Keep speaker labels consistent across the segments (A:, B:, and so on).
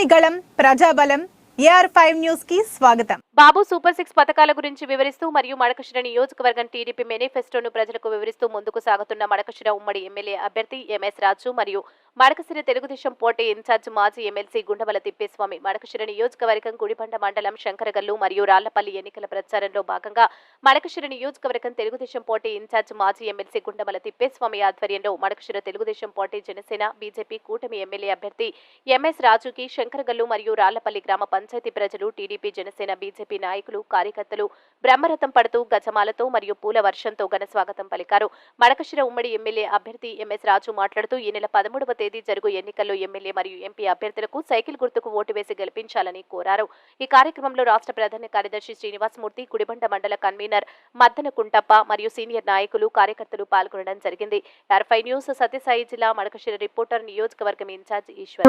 A: ప్రజని ప్రజాబలం AR five న్యూస్కి స్వాగతం.
B: బాబు super six పథకాల గురించి వివరిస్తూ మరియు మడకశిర నియోజకవర్గం టీడీపీ మేనిఫెస్టోను ప్రజలకు వివరిస్తూ ముందుకు సాగుతున్న మడకశిర ఉమ్మడి ఎమ్మెల్యే అభ్యర్థి ఎంఎస్ రాజు మరియు మడకశిర తెలుగుదేశం పోటీ ఇన్ఛార్జ్ మాజీ ఎమ్మెల్సీ గుండవల తిప్పేస్వామి మడకశిర నియోజకవర్గం గుడిబండ మండలం శంకరగల్లు మరియు రాళ్ళపల్లి ఎన్నికల ప్రచారంలో భాగంగా మడకశిర నియోజకవర్గం తెలుగుదేశం పోటీ ఇన్ఛార్జ్ మాజీ ఎమ్మెల్సీ గుండవల తిప్పేస్వామి ఆధ్వర్యంలో మడకశిర తెలుగుదేశం పోటీ జనసేన బీజేపీ కూటమి ఎమ్మెల్యే అభ్యర్థి ఎంఎస్ రాజుకి శంకరగల్లు మరియు రాళ్ళపల్లి గ్రామ పంచాయతీ ప్రజలు టీడీపీ జనసేన బీజేపీ నాయకులు కార్యకర్తలు బ్రహ్మరథం పడుతూ గజమాలతో మరియు పూల వర్షంతో ఘన స్వాగతం పలికారు. మడకశిర ఉమ్మడి ఎమ్మెల్యే అభ్యర్థి ఎంఎస్ రాజు మాట్లాడుతూ ఈ నెల పదమూడవ తేదీ జరుగు ఎన్నికల్లో ఎమ్మెల్యే మరియు ఎంపీ అభ్యర్థులకు సైకిల్ గుర్తుకు ఓటు వేసి గెలిపించాలని కోరారు. ఈ కార్యక్రమంలో రాష్ట్ర ప్రధాన కార్యదర్శి శ్రీనివాసమూర్తి గుడిబండ మండల కన్వీనర్ మద్దన కుంటప్ప మరియు సీనియర్ నాయకులు కార్యకర్తలు పాల్గొనడం జరిగింది. ఆర్ఫై న్యూస్ సత్యసాయి జిల్లా మడకశిర రిపోర్టర్ నియోజకవర్గం ఇన్ఛార్జ్ ఈశ్వర్.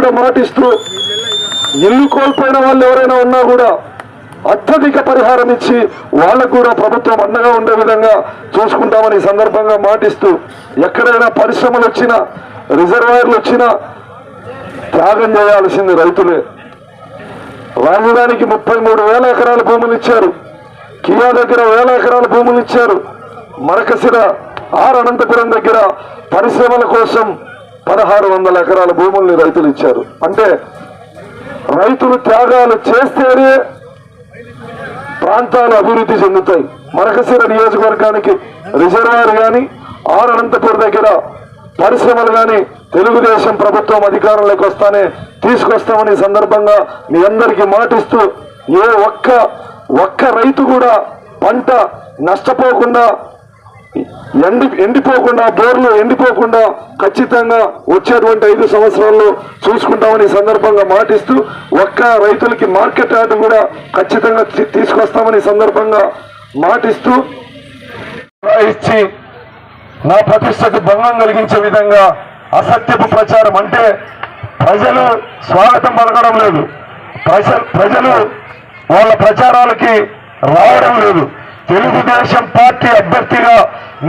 C: ఇల్లు కోల్పోయిన వాళ్ళు ఎవరైనా ఉన్నా కూడా అత్యధిక పరిహారం ఇచ్చి వాళ్ళకు కూడా ప్రభుత్వం అండగా ఉండే విధంగా చూసుకుంటామని ఈ సందర్భంగా మాటిస్తూ ఎక్కడైనా పరిశ్రమలు వచ్చినా రిజర్వాయర్లు వచ్చినా త్యాగం చేయాల్సింది రైతులే. రాజధానికి ముప్పై మూడు వేల ఎకరాల భూములు ఇచ్చారు. కియా దగ్గర వేల ఎకరాల భూములు ఇచ్చారు. మరకసిర ఆర్ అనంతపురం దగ్గర పరిశ్రమల కోసం పదహారు వందల ఎకరాల భూముల్ని రైతులు ఇచ్చారు. అంటే రైతులు త్యాగాలు చేస్తేనే ప్రాంతాలు అభివృద్ధి చెందుతాయి. మరకసిర నియోజకవర్గానికి రిజర్వాయర్ కానీ ఆర్ అనంతపూర్ దగ్గర పరిశ్రమలు కానీ తెలుగుదేశం ప్రభుత్వం అధికారంలోకి వస్తానే తీసుకొస్తామని సందర్భంగా మీ అందరికీ మాటిస్తూ ఏ ఒక్క ఒక్క రైతు కూడా పంట నష్టపోకుండా ఎండి ఎండిపోకుండా బోర్లు ఎండిపోకుండా ఖచ్చితంగా వచ్చేటువంటి ఐదు సంవత్సరాల్లో చూసుకుంటామని సందర్భంగా మాటిస్తూ ఒక్క రైతులకి మార్కెట్ యార్డు కూడా ఖచ్చితంగా తీ- తీసుకొస్తామని సందర్భంగా మాటిస్తూ ఇచ్చి నా ప్రతిష్టకు భంగం కలిగించే విధంగా అసత్యపు ప్రచారం అంటే ప్రజలు స్వాగతం పలకడం లేదు. ప్రజ ప్రజలు వాళ్ళ ప్రచారాలకి రావడం లేదు. తెలుగుదేశం పార్టీ అభ్యర్థిగా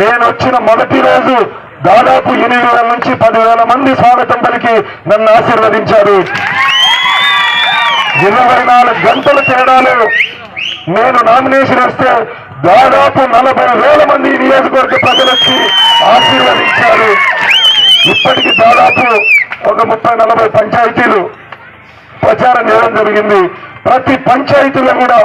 C: నేను వచ్చిన మొదటి రోజు దాదాపు ఎనిమిది వేల నుంచి పదివేల మంది స్వాగతం పలికి నన్ను ఆశీర్వదించారు. ఇరవై నాలుగు గంటల తేడాలు నేను నామినేషన్ వస్తే దాదాపు నలభై వేల మంది నియోజకవర్గ ప్రజలకి వచ్చి ఆశీర్వదించారు. ఇప్పటికి దాదాపు ఒక ముప్పై నలభై పంచాయతీలు ప్రచారం చేయడం జరిగింది. ప్రతి పంచాయతీలో కూడా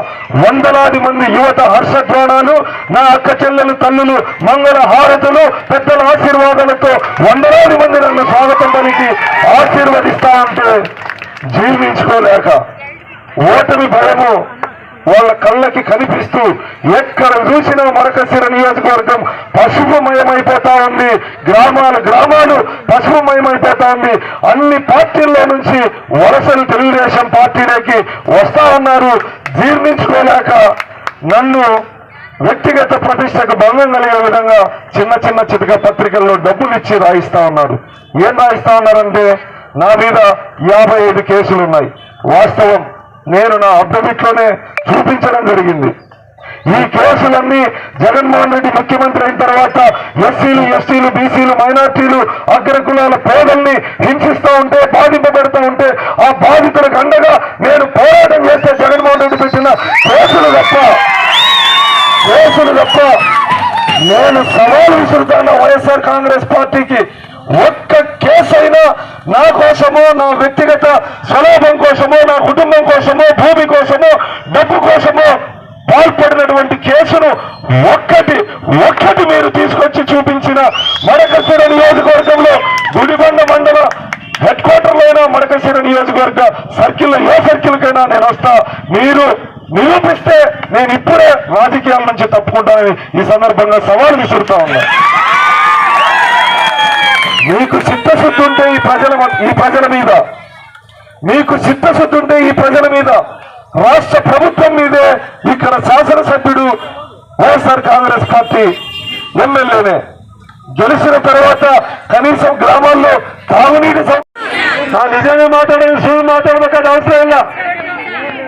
C: వందలాది మంది యువత హర్షధ్వానాలు నా అక్క చెల్లెలు తల్లులు మంగళ హారతులు పెద్దల ఆశీర్వాదాలతో వందలాది మంది నన్ను స్వాగతం పలికి ఆశీర్వదిస్తా ఉంటే జీర్ణించుకోలేక ఓటమి భయము వాళ్ళ కళ్ళకి కనిపిస్తూ ఎక్కడ చూసినా మరకశిర నియోజకవర్గం పశుభమయమైపోతా ఉంది గ్రామాలు గ్రామాలు పశుభమయమైపోతా ఉంది అన్ని పార్టీల్లో నుంచి వలసలు తెలుగుదేశం పార్టీలోకి వస్తా ఉన్నారు. జీర్ణించుకోలేక నన్ను వ్యక్తిగత ప్రతిష్టకు భంగం కలిగే విధంగా చిన్న చిన్న చితక పత్రికల్లో డబ్బులు ఇచ్చి రాయిస్తా ఉన్నారు. ఏం రాయిస్తా ఉన్నారంటే నా మీద యాభై ఐదు కేసులు ఉన్నాయి వాస్తవం. నేను నా అబ్డమిట్లోనే చూపించడం జరిగింది. ఈ కేసులన్నీ జగన్మోహన్ రెడ్డి ముఖ్యమంత్రి అయిన తర్వాత ఎస్సీలు ఎస్టీలు బీసీలు మైనార్టీలు అగ్రకులాల పేదల్ని హింసిస్తూ ఉంటే బాధింపబడుతూ ఉంటే ఆ బాధితులకు అండగా నేను పోరాటం చేస్తే జగన్మోహన్ రెడ్డి పెట్టిన కేసులు తప్ప కేసులు తప్ప నేను సవాలు విసురుతాను వైఎస్ఆర్ కాంగ్రెస్ పార్టీకి ఒక్క కేసు అయినా నా కోసము నా వ్యక్తిగత స్వలాభం కోసము నా కుటుంబం కోసము భూమి కోసము డబ్బు కోసము పాల్పడినటువంటి కేసును ఒక్కటి ఒక్కటి మీరు తీసుకొచ్చి చూపించిన మడకశిర నియోజకవర్గంలో గుడిబండ మండల హెడ్ క్వార్టర్లో మడకశిర నియోజకవర్గ సర్కిల్ ఏ సర్కిల్ కైనా నేను వస్తా. మీరు నిరూపిస్తే నేను ఇప్పుడే రాజకీయాల నుంచి తప్పుకుంటానని ఈ సందర్భంగా సవాల్ విసురుతా ఉన్నా. మీకు చిత్తశుద్ధి ఉంటే ఈ ప్రజల మ- ఈ ప్రజల మీద మీకు చిత్తశుద్ధి ఉంటే ఈ ప్రజల మీద రాష్ట్ర ప్రభుత్వం మీదే ఇక్కడ శాసనసభ్యుడు వైఎస్ఆర్ కాంగ్రెస్ పార్టీ ఎమ్మెల్యేనే గెలిచిన తర్వాత కనీసం గ్రామాల్లో తాగునీటి సం- నా నిజంగా మాట్లాడడం సూది మాట్లాడడం అవసరం ಇಲ್ಲ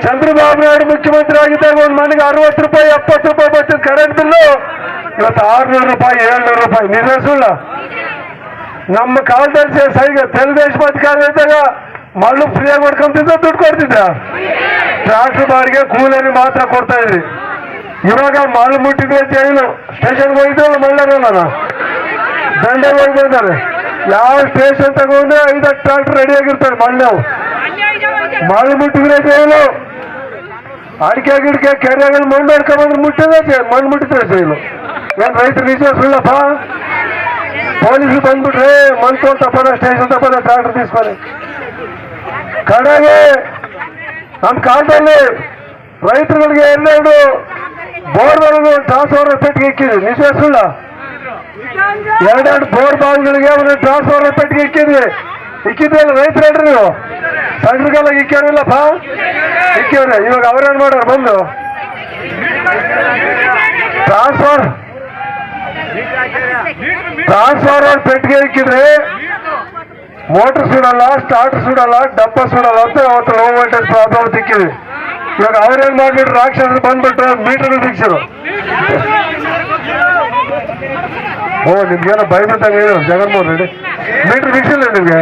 C: చంద్రబాబు నాయుడు ముఖ్యమంత్రి ಆಗಿದ್ದಾಗ ಒಂದು ಮನೆಗೆ ಅರವತ್ತು ರೂಪಾಯಿ ಎಪ್ಪತ್ತು ರೂಪಾಯಿ ಬರ್ತಿದ್ದು ಕರೆಂಟ್ ಬಿಲ್ಲು ಇವತ್ತು ಆರ್ನೂರು ರೂಪಾಯಿ ಏಳ್ನೂರು ರೂಪಾಯಿ ನಿಜ ಸುಳ್ಳ ನಮ್ಮ ಕಾಲದಲ್ಲಿ ಸೈಗ ತೆಲುಗು ಬದುಕಾರ ಇದ್ದಾಗ
D: ಮಳ್ಳು ಫ್ರೀ ಆಗಿ ಮಾಡ್ಕೊಂತಿದ್ದ ದುಡ್ಡು ಕೊಡ್ತಿದ್ದ. ಟ್ರಾಕ್ಟರ್ ಬಾಡಿಗೆ ಕೂಲಲ್ಲಿ ಮಾತ್ರ ಕೊಡ್ತಾ ಇದ್ರಿ ಇವಾಗ ಮಳ್ಳು ಮುಟ್ಟಿದ್ರೆ ಜೈಲು. ಸ್ಟೇಷನ್ ಹೋಗಿದ್ರಲ್ಲ ಮಳ್ಳಾರ ನಾನು ಹೋಗಿ ಬಂದಾರೆ ಯಾವ ಸ್ಟೇಷನ್ ತಗೊಂಡ್ರೆ ಐದತ್ತು ಟ್ರಾಕ್ಟರ್ ರೆಡಿ ರೆಡಿಯಾಗಿರ್ತಾರೆ ಮಳ್ಳು ಮಳ್ಳು ಮುಟ್ಟಿದ್ರೆ ಜೈಲು. ಅಡಿಕೆ ಗಿಡಕೆ ಕೆರೆಗಳು ಮಣ್ಣು ಮಾಡ್ಕೊಂಡ್ಬಂದ್ರೆ ಮುಟ್ಟಿದ್ರೆ ಮಣ್ಣು ಮುಟ್ಟಿದ್ರೆ ಜೈಲು. ಏನ್ ರೈತರು ನಿಜ ಸುಳ್ಳಪ್ಪ? ಪೊಲೀಸ್ ಬಂದ್ಬಿಟ್ರೆ ಮಣ್ಣು ತೊಗೊಂಡು ಸ್ಟೇಷನ್ ತಪ್ಪದ ಟ್ರಾಕ್ಟರ್ తీసుకొని ಕಡೆಗೆ ನಮ್ಮ ಕಾಲದಲ್ಲಿ ರೈತರುಗಳಿಗೆ ಎರಡೆರಡು ಬೋರ್ಗಳನ್ನು ಟ್ರಾನ್ಸ್ಫಾರ್ಮರ್ ಪೆಟ್ಟಿಗೆ ಇಕ್ಕಿದ್ವಿ ನಿಜ ಸುಳ್ಳ ಎರಡೆರಡು ಬೋರ್ ಬಾವಿಗಳಿಗೆ ಒಂದು ಟ್ರಾನ್ಸ್ಫಾರ್ಮರ್ ಪೆಟ್ಟಿಗೆ ಇಕ್ಕಿದ್ವಿ ಇಕ್ಕಿದ್ವಲ್ಲ ರೈತರು ಹೇಳ್ರಿ ನೀವು ಸಣ್ಣ ಇಕ್ಕ್ಯಾರಿಲ್ಲಪ್ಪ ಇಕ್ಕಿವ್ರೆ ಇವಾಗ ಅವ್ರೇನ್ ಮಾಡೋರು ಬಂದು ಟ್ರಾನ್ಸ್ಫಾರ್ ಟ್ರಾನ್ಸ್ಫಾರ್ಮರ್ ಪೆಟ್ಟಿಗೆ ಇಕ್ಕಿದ್ರೆ ಮೋಟರ್ ಸುಡಲ್ಲ ಸ್ಟಾರ್ಟರ್ ಸುಡಲ್ಲ ಡಬ್ಬ ಸುಡಲ್ಲ ಅಂತ ಅವತ್ತು ಲೋ ವೋಲ್ಟೇಜ್ ಪ್ರಾಬ್ಲಮ್ ತಿಕ್ಕಿದ್ವಿ ಇವಾಗ ಅವ್ರೇನ್ ಮಾಡ್ಬಿಟ್ರು ರಾಕ್ಷಸ ಬಂದ್ಬಿಟ್ರು ಮೀಟರ್ ಫಿಕ್ಸರು ಓ, ನಿಮ್ಗೇನೋ ಭಯಪಟ್ಟಂಗ ಏನು ಜಗನ್ಮೋಹನ್ ರೆಡ್ಡಿ. ಮೀಟರ್ ಫಿಕ್ಸ್ ಇಲ್ಲ ನಿಮ್ಗೆ?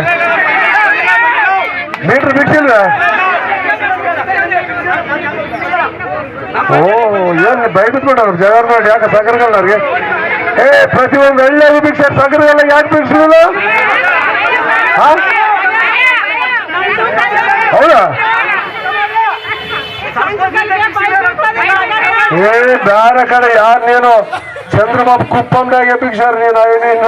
D: ಮೀಟರ್ ಫಿಕ್ಸ್ ಇಲ್ಲ ಓ, ಏನ್ ಭಯಬಿಟ್ಬಿಟ್ಟವ್ರು ಜಗನ್ಮೋಹನ್ ಯಾಕೆ ಸಗರಗಲ್ಲವ್ರಿಗೆ ಏ ಪ್ರತಿಯೊಂದು ಒಳ್ಳೆ ಭಿಕ್ಷೆ ಸಗರದಲ್ಲ ಯಾಕೆ ಫಿಕ್ಸಿಲ್ಲ ಹಾ? ಹೌದಾ? ಏ, ಬೇರೆ ಕಡೆ ಯಾರು ನೀನು ಚಂದ್ರಬಾಬು ಕುಪ್ಪಂದಾಗೆ ಭಿಕ್ಷಾರ ನೀನು ಏನೇನ